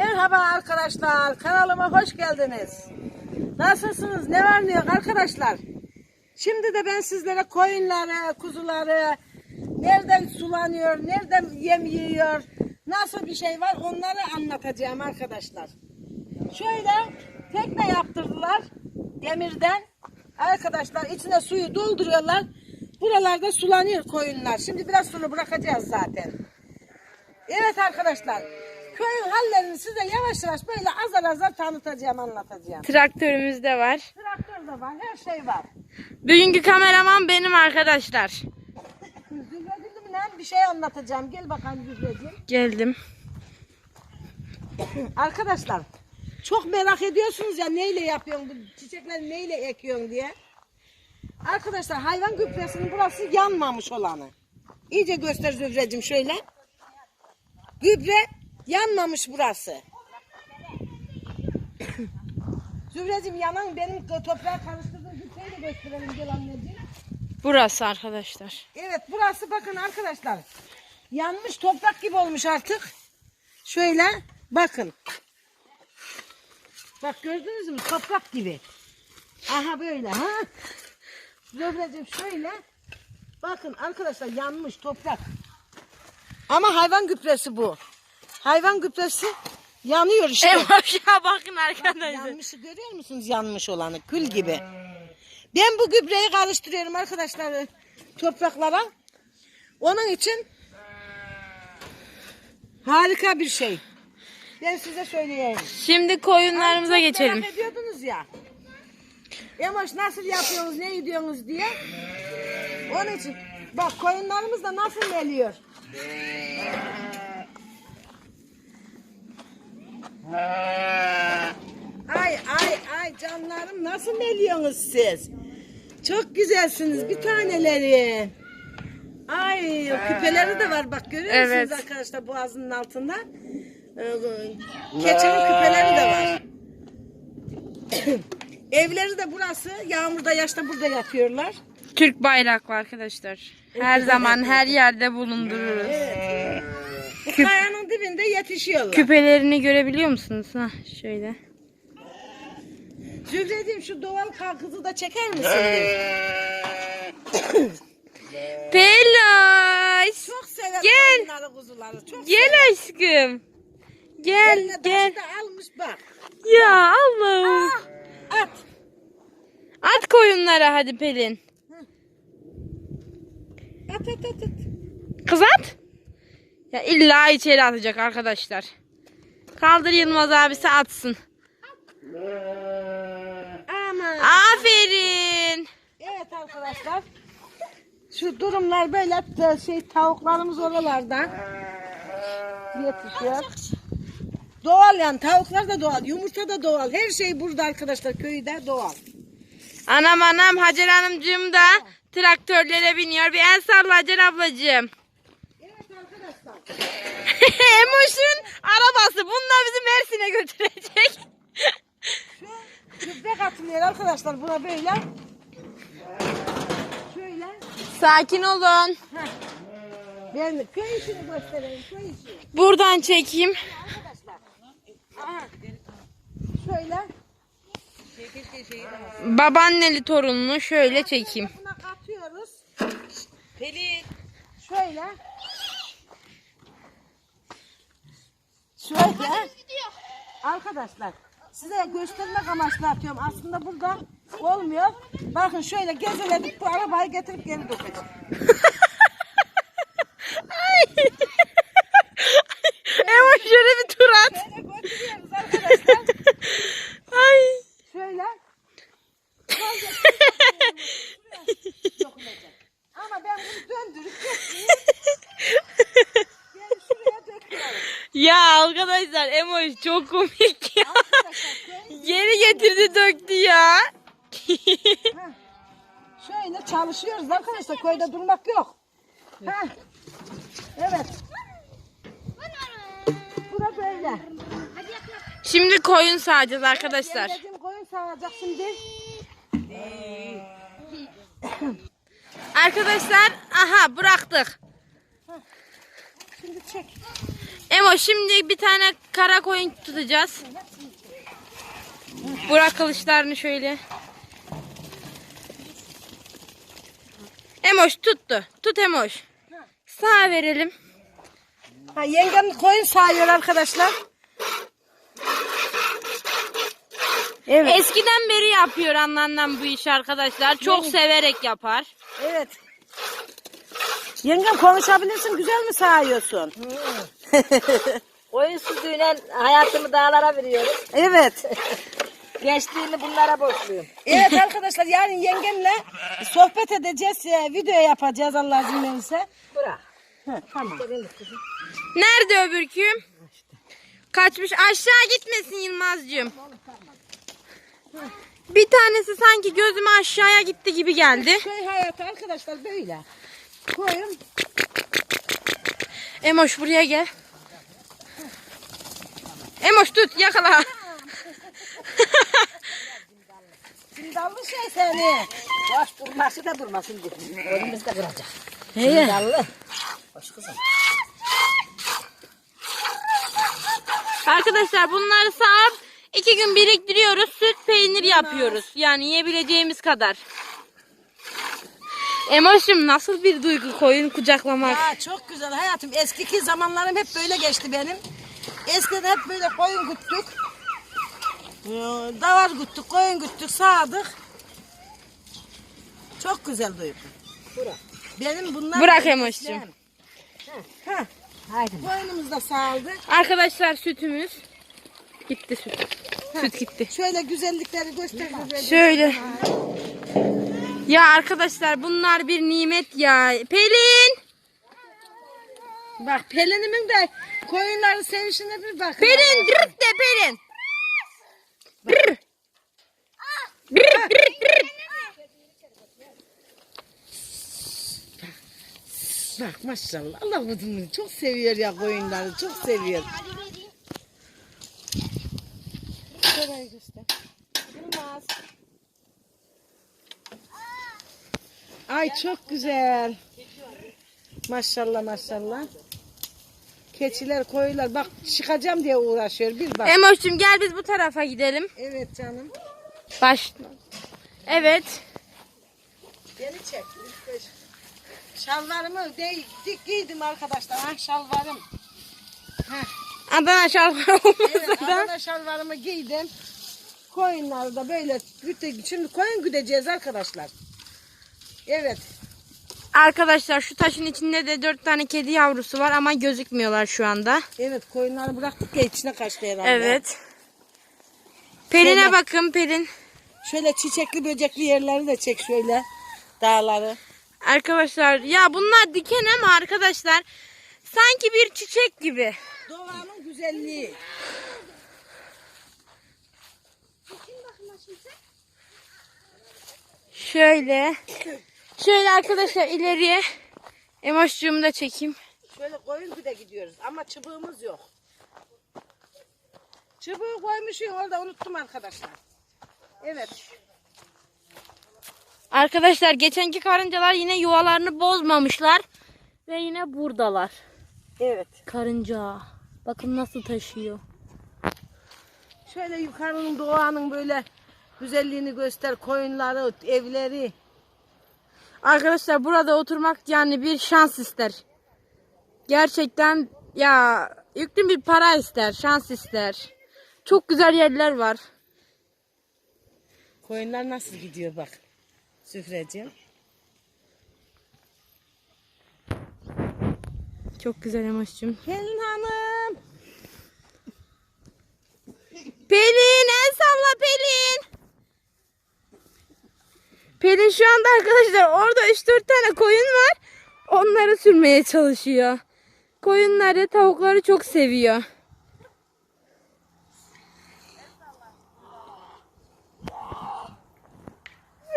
Merhaba arkadaşlar, kanalıma hoş geldiniz. Nasılsınız, ne var ne yok arkadaşlar? Şimdi de ben sizlere koyunları, kuzuları, nereden sulanıyor, nereden yem yiyor, nasıl bir şey var onları anlatacağım arkadaşlar. Şöyle tekne yaptırdılar demirden. Arkadaşlar içine suyu dolduruyorlar. Buralarda sulanıyor koyunlar. Şimdi biraz sonra bırakacağız zaten. Evet arkadaşlar. Köyün hallerini size yavaş yavaş böyle azar azar tanıtacağım, anlatacağım. Traktörümüz de var. Traktör de var, her şey var. Bugünkü kameraman benim arkadaşlar. Zühre'cimden bir şey anlatacağım. Gel bakalım Zühre'cim. Geldim. Arkadaşlar çok merak ediyorsunuz ya neyle yapıyorsun bu çiçekleri neyle ekiyorsun diye. Arkadaşlar hayvan gübresinin burası yanmamış olanı. İyice göster Zühre'cim şöyle. Gübre yanmamış burası. Zühre'cim yanan benim toprağa karıştırdığım gübreyi de gösterelim gel anneciğim. Burası arkadaşlar. Evet burası bakın arkadaşlar. Yanmış toprak gibi olmuş artık. Şöyle bakın. Bak gördünüz mü toprak gibi. Aha böyle ha. Zöbreciğim şöyle. Bakın arkadaşlar yanmış toprak. Ama hayvan gübresi bu. Hayvan gübresi yanıyor işte. Emoşa bakın arkadaşlar. Yanmışı görüyor musunuz yanmış olanı kül gibi. Ben bu gübreyi karıştırıyorum arkadaşlar topraklara. Onun için harika bir şey. Ben size söyleyeyim. Şimdi koyunlarımıza Çok geçelim. Merak ediyordunuz ya. Emoş nasıl yapıyorsunuz, ne ediyorsunuz diye. Onun için bak koyunlarımız da nasıl geliyor. Ay ay ay canlarım nasıl meliyorsunuz siz? Çok güzelsiniz bir taneleri. Ay küpeleri de var bak görüyor musunuz Evet. arkadaşlar boğazının altında? Ee, Keçinin küpeleri de var. Evleri de burası. Yağmurda yaşta burada yatıyorlar. Türk bayraklı arkadaşlar. Her zaman her yerde bulundururuz. Kayanın dibinde yetişiyorlar. Küpelerini görebiliyor musunuz? Hah şöyle. Zühreciğim şu doğal kızı da çeker misin? Peloş. Çok sever Gel. kuzuları. Çok Gel sever. aşkım. Gel Eline gel. almış bak. Ya Allah'ım. At. At koyunlara hadi Pelin. At at at. at. Kız at. Ya illa içeri atacak arkadaşlar. Kaldır Yılmaz abisi atsın. Aman. Aferin. Evet arkadaşlar. Şu durumlar böyle de şey tavuklarımız oralarda yetişiyor. Doğal yani tavuklar da doğal, yumurta da doğal. Her şey burada arkadaşlar köyde doğal. Anam anam Hacer Hanımcığım da traktörlere biniyor. Bir el salla Hacer ablacığım. Emoş'un arabası. Bununla bizi Mersin'e götürecek. Şu gübre katılıyor arkadaşlar buna böyle. Şöyle. Sakin olun. Heh. Ben köy işini göstereyim köy işi. Buradan çekeyim. Arkadaşlar. Aha. Şöyle. Babaanneli torununu şöyle çekeyim. Buna katıyoruz. Pelin. Şöyle. Şöyle. Arkadaşlar size göstermek amaçlı atıyorum. Aslında burada olmuyor. Bakın şöyle gezeledik bu arabayı getirip geri dökeceğim. Emoş şöyle bir tur at. Böyle götürüyoruz arkadaşlar. Ay. Şöyle. Dokunacak. Ama ben bunu döndürüp götürüp geri şuraya döküyorum. Ya arkadaşlar Emoş çok komik ya. Geri getirdi döktü ya. Şöyle çalışıyoruz arkadaşlar. Köyde durmak yok. Heh. Evet. Bu da böyle. Şimdi koyun sağacağız arkadaşlar. Yengecim koyun sağacak şimdi. Arkadaşlar aha bıraktık. Şimdi çek. Emo şimdi bir tane kara koyun tutacağız. Burak kılıçlarını şöyle. Emoş tuttu. Tut Emoş. Sağ verelim. Ha, yengem koyun sağıyor arkadaşlar. Evet. Eskiden beri yapıyor anneannem bu işi arkadaşlar. Çok severek yapar. Evet. Yengem konuşabilirsin. Güzel mi sağıyorsun? Oyun sütüyle hayatımı dağlara veriyorum. Evet. Gençliğimi bunlara borçluyum. Evet arkadaşlar yarın yengemle sohbet edeceğiz. e, Video yapacağız Allah izin verirse. Bırak. Hı, tamam. Nerede öbürküm? Kaçmış. Aşağı gitmesin Yılmazcığım. Bir tanesi sanki gözüme aşağıya gitti gibi geldi. Köy hayatı arkadaşlar böyle. Koyun. Emoş buraya gel. Emoş tut yakala. Sindallı şey seni. Boş durması da durmasın. Önümüz de kıracak. He. Dallı. Hoş kızım. Arkadaşlar bunları sağıp iki gün biriktiriyoruz. Süt peynir yapıyoruz. Yani yiyebileceğimiz kadar. Emoş'um nasıl bir duygu koyun kucaklamak. Ya çok güzel hayatım. Eskiki zamanlarım hep böyle geçti benim. Eskiden hep böyle koyun güttük. Ee, Davar güttük, koyun güttük, sağdık. Çok güzel duygu. Bırak. Benim bunlar... Bırak Emoş'cum. Heh, Haydi. koyunumuz da sağladı. Arkadaşlar sütümüz. Gitti süt. Süt gitti. Şöyle güzellikleri göster. bize. Şöyle. Ya arkadaşlar bunlar bir nimet ya. Pelin. Bak Pelin'imin de koyunların sevişine bir bak. Pelin dırırt de Pelin. Dırr. Dırr, dırr, dırr. Bak maşallah. Allah bunu çok seviyor ya koyunları. Çok seviyor. Şurayı göster. Yılmaz. Ay çok güzel. Maşallah maşallah. Keçiler, koyular. Bak çıkacağım diye uğraşıyor. Bir bak. Emoş'cum gel biz bu tarafa gidelim. Evet canım. Baş. Evet. Beni çek. Şalvarımı de, dik giydim arkadaşlar. Ha şalvarım. Adana şalvar Evet, olmasa da. Adana şalvarımı giydim. Koyunları da böyle şimdi koyun güdeceğiz arkadaşlar. Evet. Arkadaşlar şu taşın içinde de dört tane kedi yavrusu var ama gözükmüyorlar şu anda. Evet koyunları bıraktık ya içine kaçtı herhalde. Evet. Pelin'e Şöyle. bakın Pelin. Şöyle çiçekli böcekli yerleri de çek şöyle. Dağları. Arkadaşlar ya bunlar diken ama arkadaşlar sanki bir çiçek gibi. Doğanın güzelliği. Şöyle. Şöyle arkadaşlar ileriye emoşcuğumu da çekeyim. Şöyle koyun güde gidiyoruz ama çubuğumuz yok. Çubuğu koymuşum orada unuttum arkadaşlar. Evet. Arkadaşlar geçenki karıncalar yine yuvalarını bozmamışlar. Ve yine buradalar. Evet. Karınca. Bakın nasıl taşıyor. Şöyle yukarının doğanın böyle güzelliğini göster. Koyunları, evleri. Arkadaşlar burada oturmak yani bir şans ister. Gerçekten ya yüklü bir para ister, şans ister. Çok güzel yerler var. Koyunlar nasıl gidiyor bak. Süfreciğim. Çok güzel Emoş'cum. Pelin Hanım. Pelin el salla Pelin. Pelin şu anda arkadaşlar orada 3-4 tane koyun var. Onları sürmeye çalışıyor. Koyunları, tavukları çok seviyor.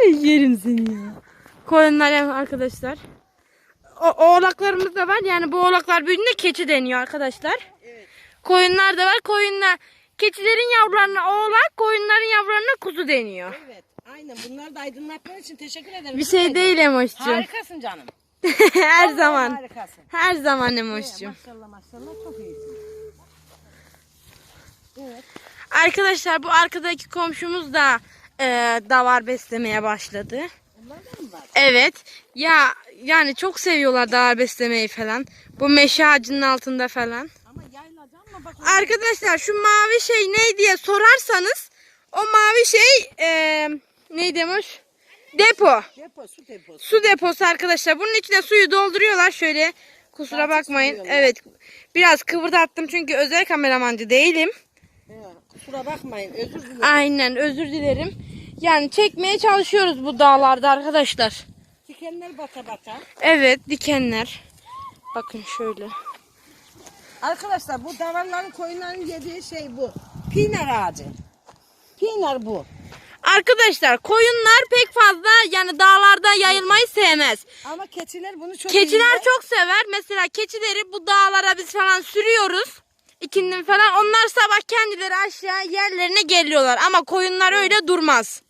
Yerim seni ya. Koyunlar arkadaşlar. O, oğlaklarımız da var. Yani bu oğlaklar büyüdüğünde keçi deniyor arkadaşlar. Koyunlar da var. Koyunlar keçilerin yavrularına oğlak, koyunların yavrularına kuzu deniyor. Evet. Aynen. Bunları da aydınlatman için teşekkür ederim. Bir şey değil Emoş'cum. Harikasın canım. Her zaman. Harikasın. Her zaman Emoş'cum. Maşallah maşallah çok iyisin. Evet. Arkadaşlar bu arkadaki komşumuz da e, davar beslemeye başladı. Onlardan mı var? Evet. Ya yani çok seviyorlar davar beslemeyi falan. Bu meşe ağacının altında falan. Ama yaylaca ama bak. Arkadaşlar şu mavi şey ne diye sorarsanız o mavi şey e, ne demiş? Depo. Depo, su deposu. Su deposu arkadaşlar. Bunun içine suyu dolduruyorlar şöyle. Kusura Bahçe bakmayın. Evet. Biraz kıvırdattım çünkü özel kameramancı değilim. He, kusura bakmayın özür dilerim. Aynen özür dilerim. Yani çekmeye çalışıyoruz bu dağlarda arkadaşlar. Dikenler bata bata. Evet dikenler. Bakın şöyle. Arkadaşlar bu davarların koyunların yediği şey bu. Pinar ağacı. Pinar bu. Arkadaşlar koyunlar pek fazla yani dağlarda yayılmayı sevmez. Ama keçiler bunu çok Keçiler yiyorlar. çok sever. Mesela keçileri bu dağlara biz falan sürüyoruz. İkindin falan. Onlar sabah kendileri aşağı yerlerine geliyorlar. Ama koyunlar öyle durmaz.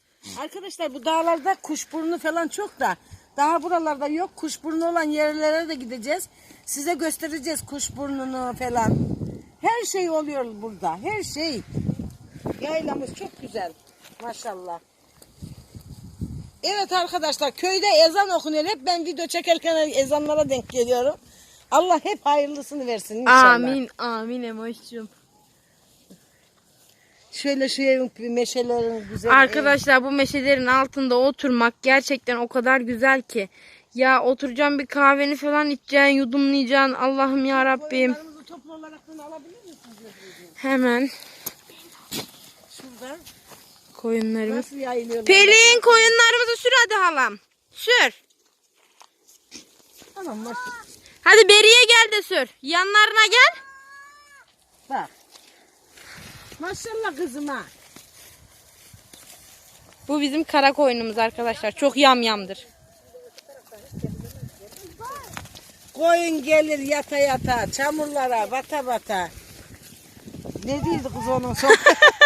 Arkadaşlar bu dağlarda kuşburnu falan çok da daha buralarda yok. Kuşburnu olan yerlere de gideceğiz. Size göstereceğiz kuşburnunu falan. Her şey oluyor burada. Her şey. Yaylamız çok güzel. Maşallah. Evet arkadaşlar köyde ezan okunuyor. Hep ben video çekerken ezanlara denk geliyorum. Allah hep hayırlısını versin inşallah. Amin. Amin Emoş'cum. Şöyle şu evin meşelerin güzel. Arkadaşlar bu meşelerin altında oturmak gerçekten o kadar güzel ki. Ya oturacağım bir kahveni falan içeceksin, yudumlayacaksın. Allah'ım ya Rabbim. Toplu olarak alabilir misiniz? Hemen Şuradan. Koyunlarımız. Nasıl yayılıyor? Pelin koyunlarımızı sür hadi halam. Sür. Tamam maşallah. Hadi beriye gel de sür. Yanlarına gel. Bak. Maşallah kızıma. Bu bizim kara koyunumuz arkadaşlar. Çok yamyamdır. Koyun gelir yata yata, çamurlara bata bata. Ne değildi kız onun son?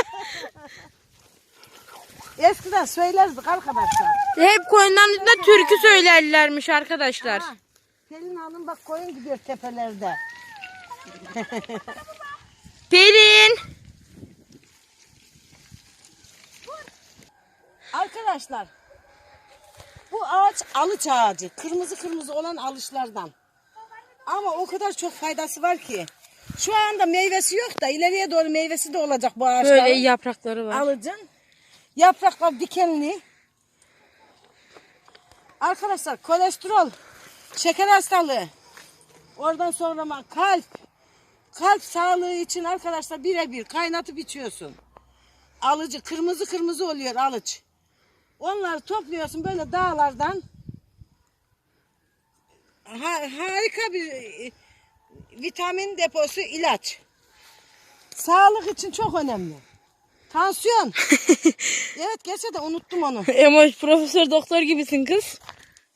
Eskiden söylerdik arkadaşlar. Hep koyunların üstünde türkü söylerlermiş arkadaşlar. Ha, Pelin Hanım bak koyun gidiyor tepelerde. Pelin. Arkadaşlar bu ağaç alıç ağacı. Kırmızı kırmızı olan alışlardan. Ama o kadar çok faydası var ki. Şu anda meyvesi yok da ileriye doğru meyvesi de olacak bu ağaçların. Böyle yaprakları var. alıcın. Yapraklar dikenli. Arkadaşlar kolesterol, şeker hastalığı, oradan sonra kalp, kalp sağlığı için arkadaşlar birebir kaynatıp içiyorsun. Alıcı kırmızı kırmızı oluyor alıç. Onları topluyorsun böyle dağlardan. Ha- harika bir e, vitamin deposu ilaç. Sağlık için çok önemli. Tansiyon. evet gerçekten unuttum onu. Emoş profesör doktor gibisin kız.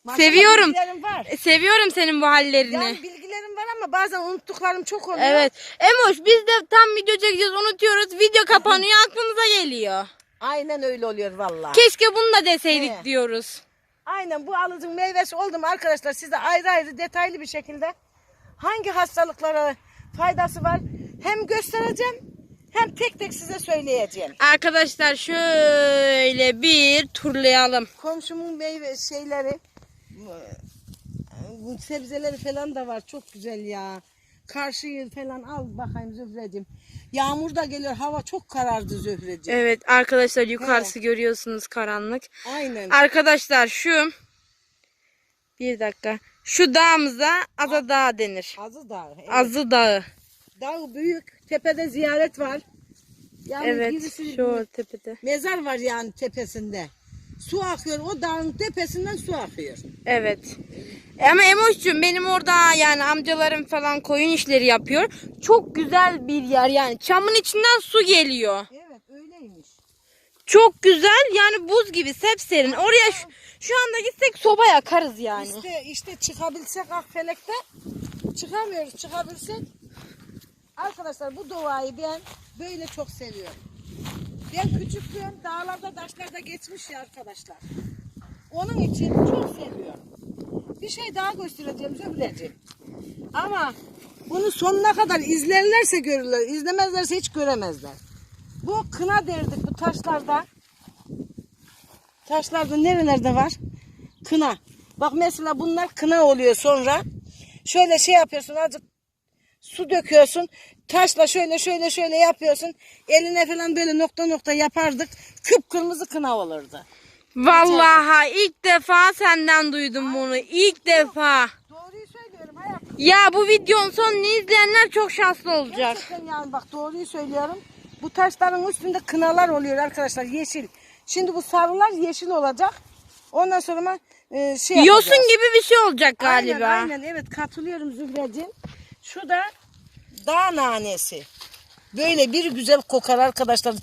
Maşallah Seviyorum. Bilgilerim var. E, Seviyorum senin bu hallerini. Yani bilgilerim var ama bazen unuttuklarım çok oluyor. Evet. Emoş biz de tam video çekeceğiz unutuyoruz. Video kapanıyor aklımıza geliyor. Aynen öyle oluyor vallahi. Keşke bunu da deseydik Evet. diyoruz. Aynen bu alıcın meyvesi oldu mu arkadaşlar size ayrı ayrı detaylı bir şekilde hangi hastalıklara faydası var hem göstereceğim hem tek tek size söyleyeceğim. Arkadaşlar şöyle bir turlayalım. Komşumun meyve şeyleri sebzeleri falan da var çok güzel ya. Karşı yıl falan al bakayım Zühreciğim. Yağmur da geliyor hava çok karardı Zühreciğim. Evet arkadaşlar yukarısı görüyorsunuz karanlık. Aynen. Arkadaşlar şu bir dakika. Şu dağımıza Aza Dağı denir. Azı Dağı. Evet. Azı Dağı. Dağ büyük. Tepede ziyaret var. Yani Evet şu tepede. Mezar var yani tepesinde. Su akıyor. O dağın tepesinden su akıyor. Evet. Ama Emoş'cum benim orada yani amcalarım falan koyun işleri yapıyor. Çok güzel bir yer yani. Çamın içinden su geliyor. Evet öyleymiş. Çok güzel yani buz gibi sepserin. Oraya şu, şu anda gitsek soba yakarız yani. İşte işte çıkabilsek Akfelek'te çıkamıyoruz. Çıkabilsek arkadaşlar bu doğayı ben böyle çok seviyorum. Ben küçüklüğüm dağlarda taşlarda geçmiş ya arkadaşlar. Onun için çok seviyorum. Bir şey daha göstereceğim Zöhreciğim. Ama bunu sonuna kadar izlerlerse görürler. izlemezlerse hiç göremezler. Bu kına derdik bu taşlarda. Taşlarda nerelerde var? Kına. Bak mesela bunlar kına oluyor sonra. Şöyle şey yapıyorsun azıcık su döküyorsun. Taşla şöyle şöyle şöyle yapıyorsun. Eline falan böyle nokta nokta yapardık. Kıpkırmızı kına olurdu. Vallahi ilk defa senden duydum bunu. İlk defa. Doğruyu söylüyorum hayatım. Ya bu videonun sonunu izleyenler çok şanslı olacak. Gerçekten yani bak doğruyu söylüyorum. Bu taşların üstünde kınalar oluyor arkadaşlar yeşil. Şimdi bu sarılar yeşil olacak. Ondan sonra e, şey Yosun yapacağız. gibi bir şey olacak galiba. Aynen aynen evet katılıyorum Zühreciğim. Şu da dağ nanesi. Böyle bir güzel kokar arkadaşlar.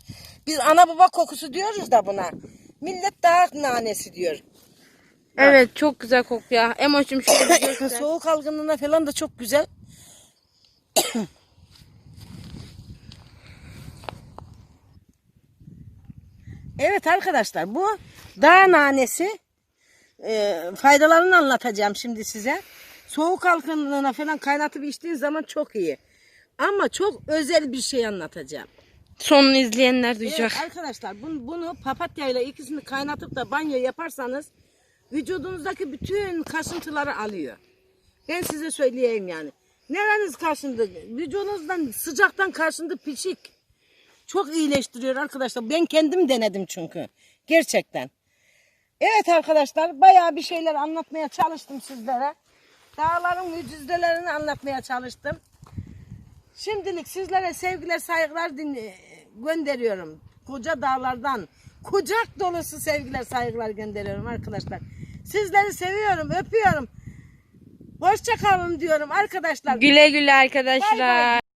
Biz ana baba kokusu diyoruz da buna. Millet dağ nanesi diyor. Evet çok güzel kokuyor. Emoşum şöyle bir göster. Soğuk algınlığına falan da çok güzel. evet arkadaşlar bu dağ nanesi e, faydalarını anlatacağım şimdi size. Soğuk algınlığına falan kaynatıp içtiğin zaman çok iyi. Ama çok özel bir şey anlatacağım. Sonunu izleyenler duyacak. Evet arkadaşlar bunu, bunu papatyayla ikisini kaynatıp da banyo yaparsanız vücudunuzdaki bütün kaşıntıları alıyor. Ben size söyleyeyim yani. Nereniz kaşındı? Vücudunuzdan sıcaktan kaşındı pişik. Çok iyileştiriyor arkadaşlar. Ben kendim denedim çünkü. Gerçekten. Evet arkadaşlar bayağı bir şeyler anlatmaya çalıştım sizlere. Dağların mucizelerini anlatmaya çalıştım. Şimdilik sizlere sevgiler saygılar gönderiyorum. Koca dağlardan kucak dolusu sevgiler saygılar gönderiyorum arkadaşlar. Sizleri seviyorum öpüyorum. Hoşça kalın diyorum arkadaşlar. Güle güle arkadaşlar. Bay bay.